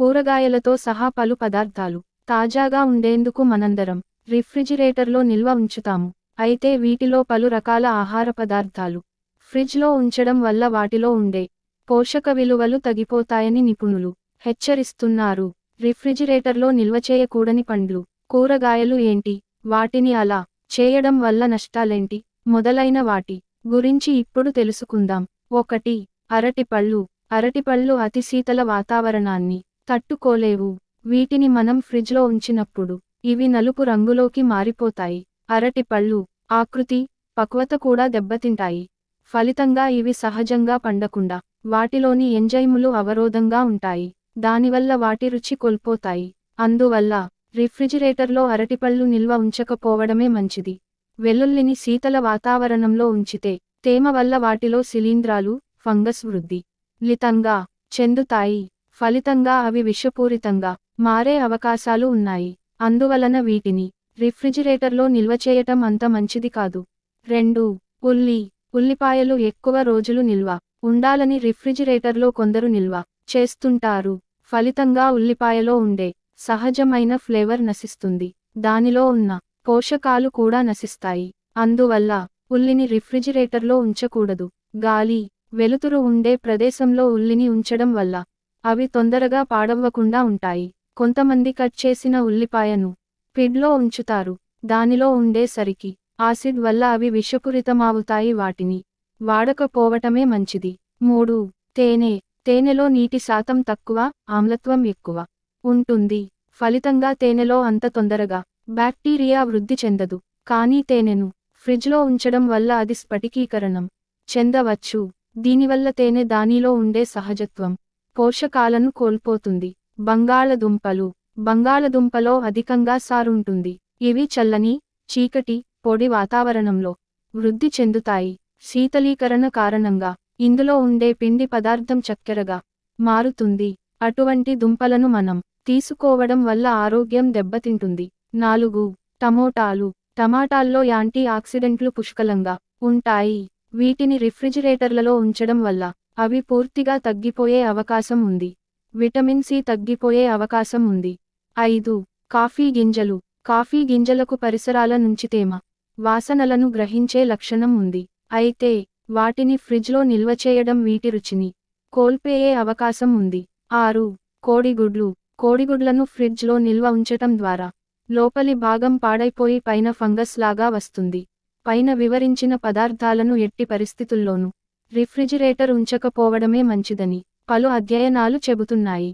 కూరగాయలతో సహా పలు పదార్థాలు. తాజాగా ఉండేందుకు మనందరం రిఫ్రిజిరేటర్లో నిల్వ ఉంచుతాము. అయితే వీటిలో పలు రకాల ఆహార పదార్థాలు ఫ్రిడ్జ్లో ఉంచడం వల్ల వాటిలో ఉండే పోషక విలువలు తగ్గిపోతాయని నిపుణులు హెచ్చరిస్తున్నారు. రిఫ్రిజిరేటర్లో నిల్వ చేయకూడని పండ్లు కూరగాయలు ఏంటి? వాటిని అలా చేయడం వల్ల నష్టాలేంటి? మొదలైన వాటి గురించి ఇప్పుడు తెలుసుకుందాం. ఒకటి అరటిపళ్ళు. అరటిపళ్ళు అతి శీతల వాతావరణాన్ని తట్టుకోలేవు. వీటిని మనం ఫ్రిడ్జ్లో ఉంచినప్పుడు ఇవి నలుపు రంగులోకి మారిపోతాయి. అరటిపళ్ళు ఆకృతి పక్వత కూడా దెబ్బతింటాయి. ఫలితంగా ఇవి సహజంగా పండకుండా వాటిలోని ఎంజైములు అవరోధంగా ఉంటాయి. దానివల్ల వాటి రుచి కోల్పోతాయి. అందువల్ల రిఫ్రిజిరేటర్లో అరటిపళ్ళు నిల్వ ఉంచకపోవడమే మంచిది. వెల్లుల్లిని శీతల వాతావరణంలో ఉంచితే తేమ వల్ల వాటిలో శిలీంధ్రాలు ఫంగస్ వృద్ధి లితంగా చెందుతాయి. ఫలితంగా అవి విషపూరితంగా మారే అవకాశాలు ఉన్నాయి. అందువలన వీటిని రిఫ్రిజిరేటర్లో నిల్వ చేయటం అంత మంచిది కాదు. రెండు ఉల్లి. ఉల్లిపాయలు ఎక్కువ రోజులు నిల్వ ఉండాలని రిఫ్రిజిరేటర్లో కొందరు నిల్వ చేస్తుంటారు. ఫలితంగా ఉల్లిపాయలో ఉండే సహజమైన ఫ్లేవర్ నశిస్తుంది. దానిలో ఉన్న పోషకాలు కూడా నశిస్తాయి. అందువల్ల ఉల్లిని రిఫ్రిజిరేటర్లో ఉంచకూడదు. గాలి వెలుతురు ఉండే ప్రదేశంలో ఉల్లిని ఉంచడం వల్ల అవి తొందరగా పాడవ్వకుండా ఉంటాయి. కొంతమంది కట్ చేసిన ఉల్లిపాయను పిడ్లో ఉంచుతారు. దానిలో ఉండే సరికి ఆసిడ్ వల్ల అవి విషపూరితమావుతాయి వాటిని వాడకపోవటమే మంచిది. మూడు తేనె. తేనెలో నీటి శాతం తక్కువ ఆమ్లత్వం ఎక్కువ ఉంటుంది. ఫలితంగా తేనెలో అంత తొందరగా బ్యాక్టీరియా వృద్ధి చెందదు. కానీ తేనెను ఫ్రిడ్జ్లో ఉంచడం వల్ల అది స్ఫటికీకరణం చెందవచ్చు. దీనివల్ల తేనె దానిలో ఉండే సహజత్వం పోషకాలను కోల్పోతుంది. బంగాళదుంపలు. బంగాళదుంపలో అధికంగా సారుంటుంది. ఇవి చల్లని చీకటి పొడి వాతావరణంలో వృద్ధి చెందుతాయి. శీతలీకరణ కారణంగా ఇందులో ఉండే పిండి పదార్థం చక్కెరగా మారుతుంది. అటువంటి దుంపలను మనం తీసుకోవడం వల్ల ఆరోగ్యం దెబ్బతింటుంది. నాలుగు టమోటాలు. టమాటాల్లో యాంటీ ఆక్సిడెంట్లు పుష్కలంగా ఉంటాయి. వీటిని రిఫ్రిజిరేటర్లలో ఉంచడం వల్ల అవి పూర్తిగా తగ్గిపోయే అవకాశం ఉంది. విటమిన్ సి తగ్గిపోయే అవకాశం ఉంది. ఐదు. కాఫీ గింజలు. కాఫీ గింజలకు పరిసరాల నుంచి తేమ. వాసనలను గ్రహించే లక్షణం ఉంది. అయితే వాటిని ఫ్రిడ్జ్లో నిల్వ చేయడం వీటి రుచిని కోల్పోయే అవకాశం ఉంది. ఆరు. కోడిగుడ్లు. కోడిగుడ్లను ఫ్రిడ్జ్లో నిల్వ ఉంచటం ద్వారా లోపలి భాగం పాడైపోయి పైన ఫంగస్ లాగా వస్తుంది. పైన వివరించిన పదార్థాలను ఎట్టి పరిస్థితుల్లోనూ రిఫ్రిజిరేటర్ ఉంచకపోవడమే మంచిదని పలు అధ్యయనాలు చెబుతున్నాయి.